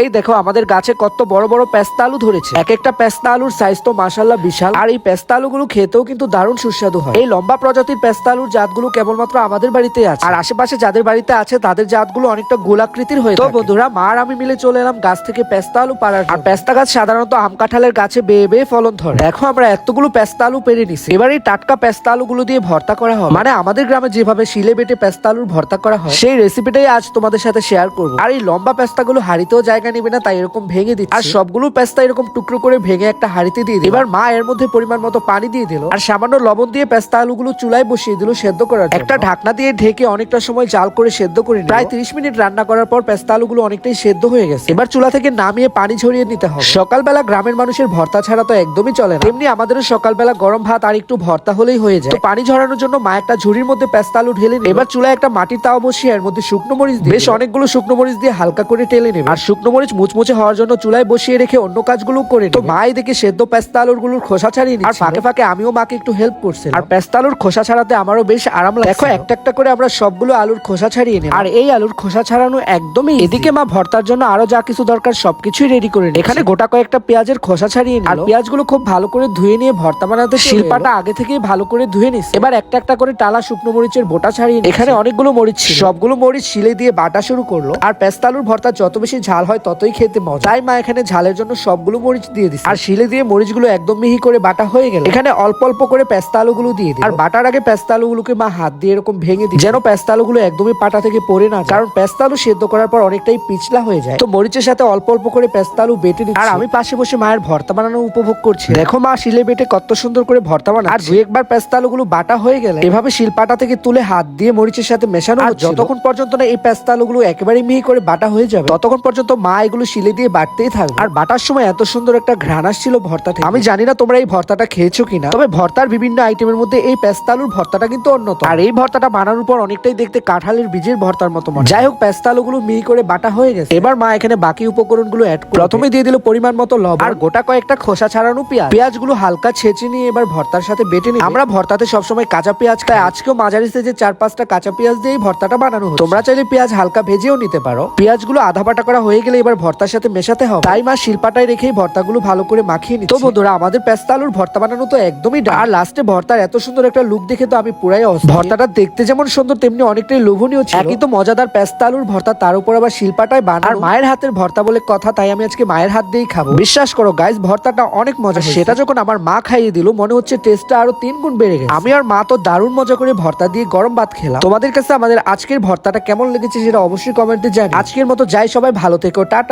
এই দেখো আমাদের গাছে কত বড় বড় পেস্তা আলু ধরেছে। এক একটা পেস্তা আলুর সাইজ তো মাসাল্লাহ বিশাল। আর এই পেস্তা আলুগুলো খেতেও কিন্তু দারুণ সুস্বাদু হয়। এই লম্বা প্রজাতির পেস্তা আলুর জাতগুলো কেবলমাত্র আমাদের বাড়িতে আছে। আর আশেপাশে যাদের বাড়িতে আছে তাদের জাতগুলো অনেকটা গোলাকৃতির হয়ে তো বন্ধুরা মা আর আমি মিলে চলে এলাম গাছ থেকে পেস্তা আলু পাড়ার আর পেস্তা গাছ সাধারণত আম কাঁঠালের গাছে বেয়ে বেয়ে ফলন ধরে। দেখো আমরা এতগুলো পেস্তা আলু পেরে নিছি। এবার এই টাটকা পেস্তা আলুগুলো দিয়ে ভর্তা করা হয় মানে আমাদের গ্রামে যেভাবে শিলে বেটে পেস্তা আলুর ভর্তা করা হয় সেই রেসিপিটাই আজ তোমাদের সাথে শেয়ার করব। আর এই লম্বা পেস্তাগুলো হাড়িতেও জায়গা নেবে না তাই এরকম ভেঙে দিচ্ছে। আর সবগুলো পেস্তা এরকম টুকরো করে ভেঙে একটা হাড়িতে দিয়ে দিল। এবার মা এর মধ্যে পরিমাণ মতো পানি দিয়ে দিল আর সামান্য লবণ দিয়ে পেস্তা আলুগুলো চুলায় বসিয়ে দিল সেদ্ধ করার একটা ঢাকনা দিয়ে ঢেকে অনেকটা সময় জাল করে সেদ্ধ করে। প্রায় তিরিশ মিনিট রান্না করার পর পেস্তা আলুগুলো অনেকটাই সেদ্ধ হয়ে গেছে। এবার চুলা থেকে নামিয়ে পানি ঝরিয়ে নিতে হবে। সকালবেলা গ্রামের মানুষের ভর্তা ছাড়া তো একদমই চলে না। তেমনি আমাদেরও সকালবেলা গরম ভাত আর একটু ভর্তা হলেই হয়ে যায়। তো পানি ঝরানোর জন্য মা একটা ঝুড়ির মধ্যে পেস্তা আলু ঢেলে। এবার চুলায় একটা মাটির তাওয়া বসিয়ে এর মধ্যে শুকনো মরিচ দিয়ে বেশ অনেকগুলো শুকনো মরিচ দিয়ে হালকা করে টেলে নেবে। আর শুকনো মরিচ মুচমুচে হওয়ার জন্য চুলায় বসিয়ে রেখে অন্য কাজগুলো করে। তো মাই দেখে সেদ্ধ পেস্তা আলুরগুলোর খোসা ছাড়িয়ে। আর ফাঁকে ফাঁকে আমিও মাকে একটু হেল্প করছি আর পেস্তা আলুর খোসা ছাড়াতে আমারও বেশ আরাম লাগে দেখো একটা একটা করে আমরা সবগুলো আলুর খোসা ছাড়িয়ে নিই আর এই আলুর খোসা ছাড়ানো একদমই এদিকে মা ভর্তার জন্য আরও যা কিছু দরকার সবকিছুই রেডি করে নিই এখানে গোটা কয়েকটা পেঁয়াজের খোসা ছাড়িয়ে নিল। আর পেঁয়াজগুলো খুব ভালো করে ধুয়ে নিয়ে ভর্তা বানাতে শিল্পাটা আগে থেকেই ভালো করে ধুয়ে নিস এবার একটা একটা করে টালা শুকনো মরিচের বোটা ছাড়িয়ে। এখানে অনেকগুলো মরিচ সবগুলো মরিচ শিলে দিয়ে বাটা শুরু করল। আর পেস্তা আলুর ভর্তা যত বেশি ঝাল হয় ততই খেতে মজা। তাই মা এখানে ঝালের জন্য সবগুলো মরিচ দিয়ে দিচ্ছে আর শিলে দিয়ে মরিচগুলো একদম মিহি করে বাটা হয়ে গেল। এখানে অল্প অল্প করে পেস্তা আলুগুলো দিয়ে দিই আর বাটার আগে পেস্তা আলুগুলোকে মা হাত দিয়ে এরকম ভেঙে দিই যেন পেস্তা আলুগুলো একদমই পাটা থেকে পড়ে না কারণ পেস্তা আলু সেদ্ধ করার পর অনেকটাই পিছলা হয়ে যায়। তো মরিচের সাথে অল্প অল্প করে পেস্তা আলু বেটে দিচ্ছি আর আমি পাশে বসে মায়ের ভর্তা বানানো উপভোগ করছি। দেখো মা শিলে বেটে কত সুন্দর করে ভর্তা বানায় আর দু একবার পেস্তা আলুগুলো বাটা হয়ে গেলে এভাবে শিলপাটা থেকে তুলে হাত দিয়ে মরিচের সাথে মেশানো আর যতক্ষণ পর্যন্ত না এই পেস্তা আলুগুলো একেবারে মিহি করে বাটা হয়ে যাবে ততক্ষণ পর্যন্ত মা এগুলো শিলে দিয়ে বাটতেই থাকবে। আর বাটার সময় এত সুন্দর একটা ঘ্রাণ আসছিল ভর্তা থেকে। আমি জানি না তোমরা এই ভর্তাটা খেয়েছো কিনা, তবে ভর্তার বিভিন্ন আইটেমের মধ্যে এই পেস্তা আলুর ভর্তাটা কিন্তু অন্যতম। আর এই ভর্তাটা বানানোর পর অনেকটাই দেখতে কাঁঠালের বীজের ভর্তার মতো মনে। যাই হোক পেস্তা আলুগুলো মিহি করে বাটা হয়ে গেছে। এবার মা এখানে বাকি উপকরণগুলো অ্যাড করে প্রথমে দিয়ে দিল পরিমাণ মতো লবণ। আর গোটা কয়েকটা খোসা ছাড়ানো পেঁয়াজ। পেঁয়াজগুলো হালকা ছেঁচে নিয়ে এবার ভর্তার সাথে বেটে নিই আমরা ভর্তাতে সবসময় কাঁচা পেঁয়াজ খাই। আজকেও মাঝারি যে চার পাঁচটা কাঁচা পেঁয়াজ দিয়েই ভর্তাটা বানানো তোমরা চাইলে পেঁয়াজ হালকা ভেজেও নিতে পারো। পেঁয়াজগুলো আধা বাটা করা হয়ে গেলে এবার ভর্তার সাথে মেশাতে হবে। তাই মা শিলপাটায় রেখেই ভর্তাগুলো ভালো করে মাখিয়ে নিচ্ছে। তো বন্ধুরা আমাদের পেস্তা আলুর ভর্তা বানানো তো একদমই। আর লাস্টে ভর্তার এত সুন্দর একটা লুক দেখে তো আমি পুরাই ভর্তাটা দেখতে যেমন সুন্দর তেমনি অনেকটাই লোভনীয় ছিল। একই তো মজাদার পেস্তা আলুর ভর্তা তার উপর আবার শিলপাটায় বানানো। আর মায়ের হাতের ভর্তা বলে কথা তাই আমি আজকে মায়ের হাত দিয়েই খাব। বিশ্বাস করো গাইস ভর্তাটা অনেক মজা সেটা যখন আমার মা খাইয়ে দিল মনে হচ্ছে টেস্টটা আরও তিন গুণ বেড়ে গেছে। আমি আর মা তো দারুণ মজা করে ভর্তা দিয়ে গরম ভাত খেলাম। তোমাদের কাছে আমাদের আজকের ভর্তাটা কেমন লেগেছে সেটা অবশ্যই কমেন্টে জানি আজকের মতো যাই সবাই ভালো থেকো